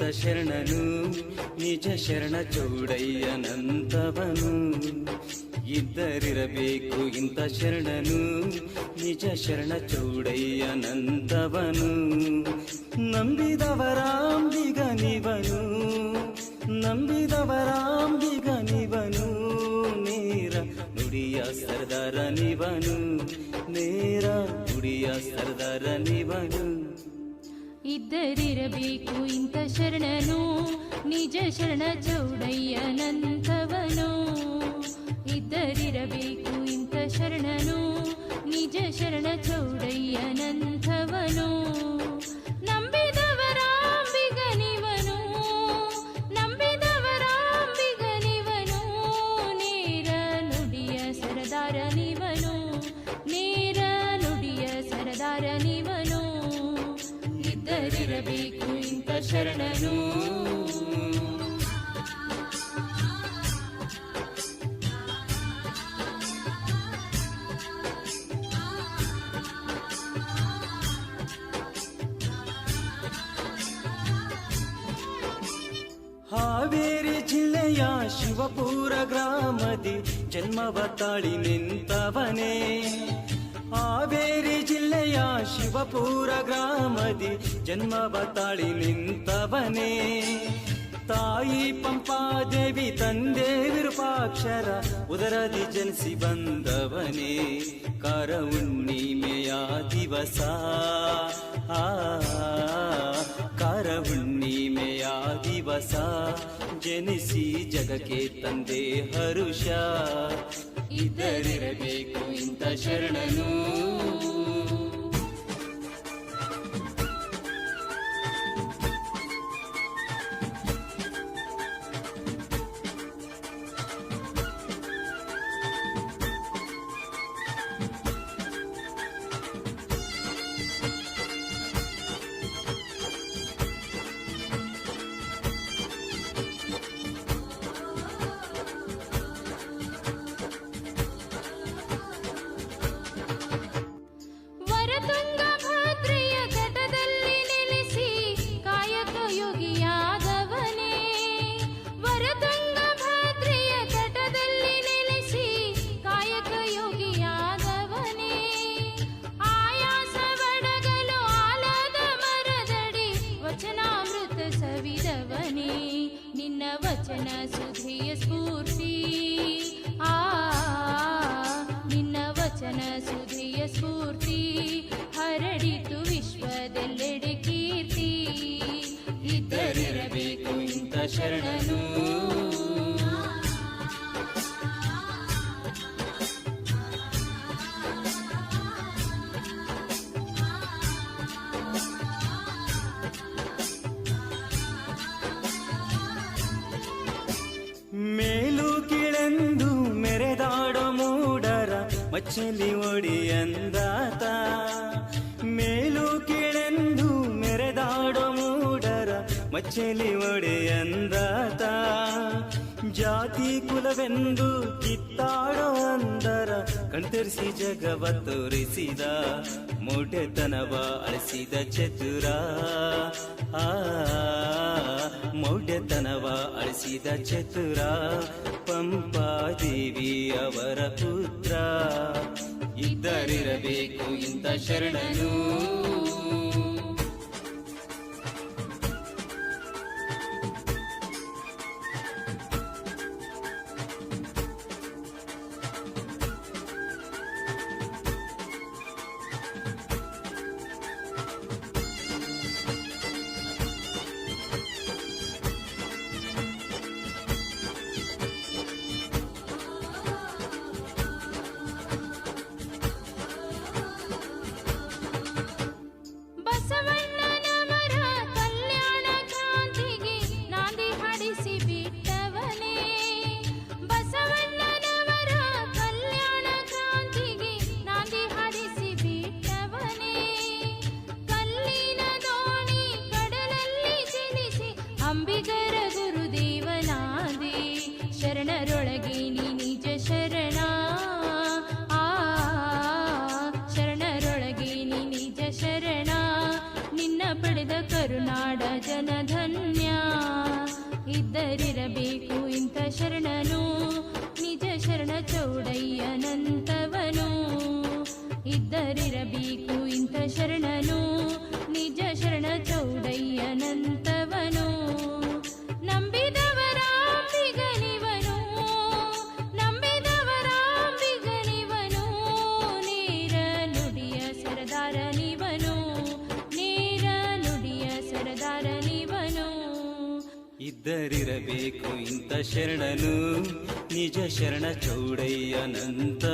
ಇಂತ ಶರಣನು ನಿಜ ಶರಣ ಚೌಡಯ್ಯನಂತವನು ಇದ್ದರಿರಬೇಕು ಇಂತ ಶರಣನು ನಿಜ ಶರಣ ಚೌಡಯ್ಯನಂತವನು ನಂಬಿದವರಾಂಬಿಗನಿವನು ನಂಬಿದವರಾಂಬಿಗನಿವನು ನೇರ ನುಡಿಯ ಸರ್ದಾರನಿವನು ನೇರ ನುಡಿಯ ಸರ್ದಾರನಿವನು ಇದ್ದರಿರಬೇಕು ಇಂಥ ಶರಣನು, ನಿಜ ಶರಣ ಚೌಡಯ್ಯನಂತವನು ಇದ್ದರಿರಬೇಕು ಇಂಥ ಶರಣನು, ನಿಜ ಶರಣ ಚೌಡಯ್ಯನಂತವನು ನಂಬಿದವರಾಂಬಿಗನಿವನು ನಂಬಿದವರಾಂಬಿಗನಿವನು. ನೇರ ನುಡಿಯ ಸರದಾರನಿವನು, ನೇರ ನುಡಿಯ ಸರದಾರನಿವನು. ಇದ್ದರಿರಬೇಕು ಇಂಥ ಶರಣನು ಹಾವೇರಿ ಜಿಲ್ಲೆಯ ಶಿವಪುರ ಗ್ರಾಮದಿ ಜನ್ಮವ ತಾಳಿ ನಿಂತವನೇ ಹಾವೇರಿ ಜಿಲ್ಲೆಯ ಶಿವಪುರ ಗ್ರಾಮದಿ ಜನ್ಮವ ತಾಳಿ ನಿಂತವನೇ. ತಾಯಿ ಪಂಪಾದೇವಿ ತಂದೆ ವಿರೂಪಾಕ್ಷರ ಉದರದಿ ಜನಿಸಿ ಬಂದವನೇ. ಕರ ಹುಣ್ಣಿಮೆಯ ದಿವಸ ಆ ಕಾರ ಹುಣ್ಣಿಮೆಯ ದಿವಸ ಜನಿಸಿ ಜಗಕ್ಕೆ ತಂದೆ ಹರುಷ. ಇದ್ದರಿರಬೇಕು ಇಂಥ ಶರಣನು. ಮೂಡರ ಮಚ್ಚಲಿ ಒಡಿಯಂದಾತ ಮೇಲು ಕೀಳೆಂದು ಮೆರೆದಾಡೋ ಮೂಡರ ಮಚ್ಚಲಿ ಒಡೆಯಂದಾತ ಜಾತಿ ಕುಲವೆಂದು ಕಿತ್ತಾಡೋ ಅಂದರ ಕಣ್ತರಿಸಿ ಜಗವ ತೋರಿಸಿದ ಮೌಢ್ಯತನವ ಅಳಿಸಿದ ಚತುರ ಆ ಮೌಢ್ಯತನವ ಅಳಿಸಿದ ಚತುರ ಪಂಪಾದೇವಿ ಅವರ ಪುತ್ರ ಇದ್ದರಿರಬೇಕು ಇಂಥ ಶರಣನು ಶರಣನು ನಿಜ ಶರಣ ಚೌಡಯ್ಯನಂತವನು ಇದ್ದರಿರಬೇಕು ಇಂಥ ಶರಣನು ಇದ್ದರಿರಬೇಕು ಇಂಥ ಶರಣನು. ನಿಜ ಶರಣ ಚೌಡಯ್ಯನಂತ